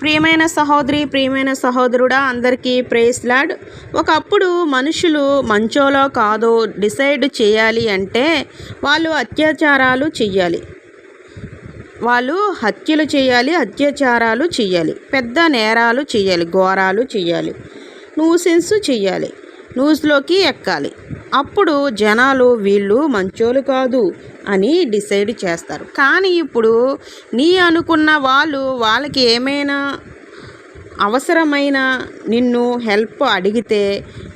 ప్రియమైన సహోదరి ప్రియమైన సహోదరుడా అందరికీ ప్రేస్ లాడ్. ఒకప్పుడు మనుషులు మంచోలో కాదో డిసైడ్ చేయాలి అంటే వాళ్ళు అత్యాచారాలు చెయ్యాలి. వాళ్ళు హత్యలు చేయాలి అత్యాచారాలు చేయాలి పెద్ద నేరాలు చేయాలి ఘోరాలు చేయాలి న్యూసెన్స్ చేయాలి న్యూస్లోకి ఎక్కాలి. అప్పుడు జనాలు వీళ్ళు మంచోళ్ళు కాదు అని డిసైడ్ చేస్తారు. కానీ ఇప్పుడు నీ అనుకున్న వాళ్ళు వాళ్ళకి ఏమైనా అవసరమైన నిన్ను హెల్ప్ అడిగితే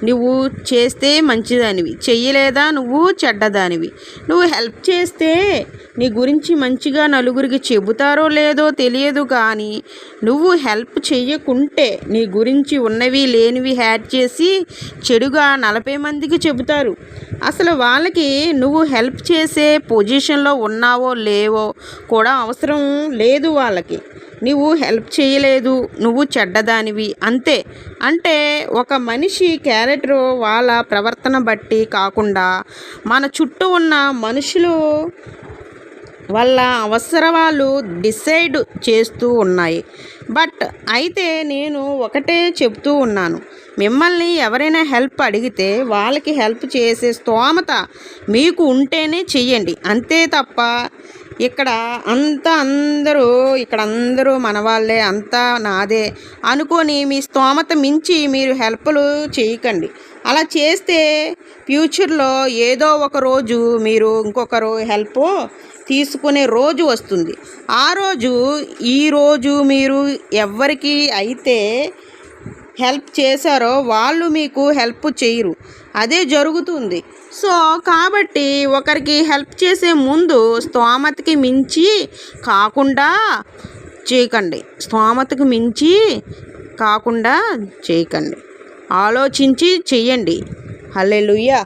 నువ్వు చేస్తే మంచిదానివి. చెయ్యలేదా నువ్వు చెడ్డదానివి. నువ్వు హెల్ప్ చేస్తే నీ గురించి మంచిగా నలుగురికి చెబుతారో లేదో తెలియదు కానీ నువ్వు హెల్ప్ చెయ్యకుంటే నీ గురించి ఉన్నవి లేనివి హ్యాడ్ చేసి చెడుగా నలభై మందికి చెబుతారు. అసలు వాళ్ళకి నువ్వు హెల్ప్ చేసే పొజిషన్లో ఉన్నావో లేవో కూడా అవసరం లేదు వాళ్ళకి. నువ్వు హెల్ప్ చేయలేదు నువ్వు చెడ్డదానివి అంతే. అంటే ఒక మనిషి క్యారెక్టర్ వాళ్ళ ప్రవర్తన బట్టి కాకుండా మన చుట్టూ ఉన్న మనుషులు వాళ్ళ అవసరాలు డిసైడ్ చేస్తూ ఉన్నాయి. బట్ అయితే నేను ఒకటే చెప్తూ ఉన్నాను. మిమ్మల్ని ఎవరైనా హెల్ప్ అడిగితే వాళ్ళకి హెల్ప్ చేసే స్తోమత మీకు ఉంటేనే చెయ్యండి. అంతే తప్ప ఇక్కడ అంతా అందరూ ఇక్కడ అందరూ మన వాళ్ళే అంతా నాదే అనుకొని మీ స్తోమత మించి మీరు హెల్ప్లు చేయకండి. అలా చేస్తే ఫ్యూచర్లో ఏదో ఒక రోజు మీరు ఇంకొకరు హెల్ప్ తీసుకునే రోజు వస్తుంది. ఆ రోజు ఈ రోజు మీరు ఎవరికి అయితే హెల్ప్ చేశారో వాళ్ళు మీకు హెల్ప్ చేయరు. అదే జరుగుతుంది. సో కాబట్టి ఒకరికి హెల్ప్ చేసే ముందు స్తోమతకి మించి కాకుండా చేయకండి. స్తోమతకు మించి కాకుండా చేయకండి. ఆలోచించి చెయ్యండి హల్లెలూయా!